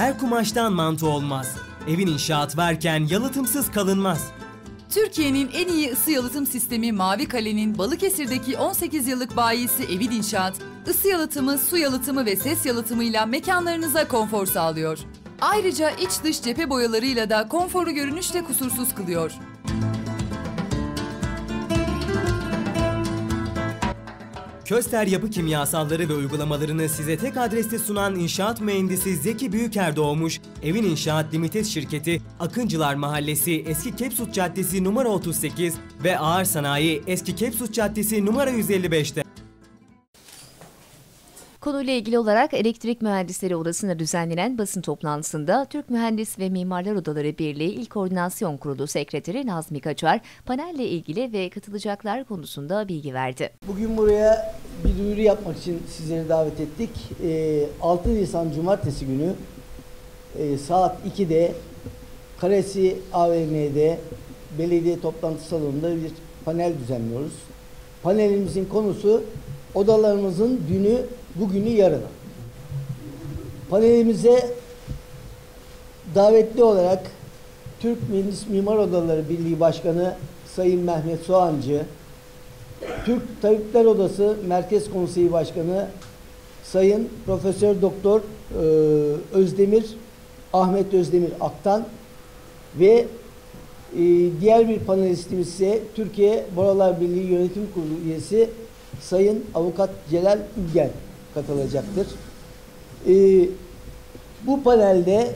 Her kumaştan mantı olmaz. Evin inşaat varken yalıtımsız kalınmaz. Türkiye'nin en iyi ısı yalıtım sistemi Mavi Kale'nin Balıkesir'deki 18 yıllık bayisi Evin İnşaat, ısı yalıtımı, su yalıtımı ve ses yalıtımıyla mekanlarınıza konfor sağlıyor. Ayrıca iç dış cephe boyalarıyla da konforu görünüşle kusursuz kılıyor. Köster yapı kimyasalları ve uygulamalarını size tek adreste sunan inşaat mühendisi Zeki Büyüker doğmuş, Evin İnşaat Limited şirketi Akıncılar Mahallesi Eski Kepsut Caddesi numara 38 ve Ağır Sanayi Eski Kepsut Caddesi numara 155'te. Konuyla ilgili olarak Elektrik Mühendisleri Odası'nda düzenlenen basın toplantısında Türk Mühendis ve Mimarlar Odaları Birliği İl Koordinasyon Kurulu Sekreteri Nazmi Kaçar, panelle ilgili ve katılacaklar konusunda bilgi verdi. Bugün buraya bir duyuru yapmak için sizleri davet ettik. Ee, 6 Nisan Cumartesi günü e, saat 2'de Karesi AVM'de belediye toplantı salonunda bir panel düzenliyoruz. Panelimizin konusu odalarımızın dünü, bugünü, yarını. Panelimize davetli olarak Türk Mimar Odaları Birliği Başkanı Sayın Mehmet Soğancı, Türk Tabipler Odası Merkez Konseyi Başkanı Sayın Profesör Doktor e, Özdemir Ahmet Özdemir Aktan ve e, diğer bir panelistimiz ise Türkiye Boralar Birliği Yönetim Kurulu üyesi Sayın Avukat Celal Ülgen katılacaktır. E, bu panelde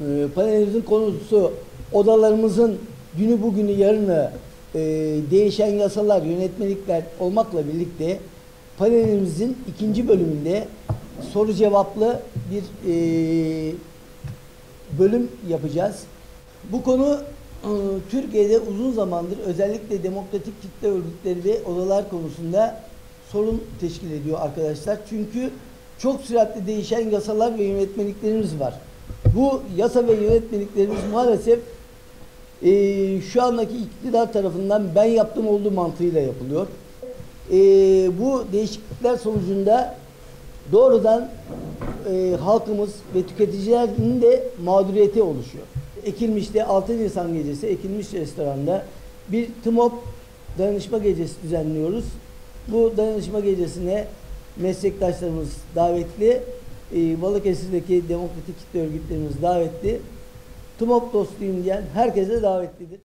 e, panelimizin konusu odalarımızın günü bugünü yarını e, değişen yasalar, yönetmelikler olmakla birlikte panelimizin ikinci bölümünde soru cevaplı bir e, bölüm yapacağız. Bu konu e, Türkiye'de uzun zamandır özellikle demokratik kitle örgütleri ve odalar konusunda sorun teşkil ediyor arkadaşlar. Çünkü çok süratli değişen yasalar ve yönetmeliklerimiz var. Bu yasa ve yönetmeliklerimiz maalesef e, şu andaki iktidar tarafından ben yaptım olduğu mantığıyla yapılıyor. E, bu değişiklikler sonucunda doğrudan e, halkımız ve tüketicilerin de mağduriyeti oluşuyor. Ekilmiş'te 6 Nisan gecesi Ekilmiş restoranda bir TMOP dayanışma gecesi düzenliyoruz. Bu dayanışma gecesine meslektaşlarımız davetli, e, Balıkesir'deki demokratik kitle örgütlerimiz davetli. TMOP dostuyum diyen herkese davetlidir.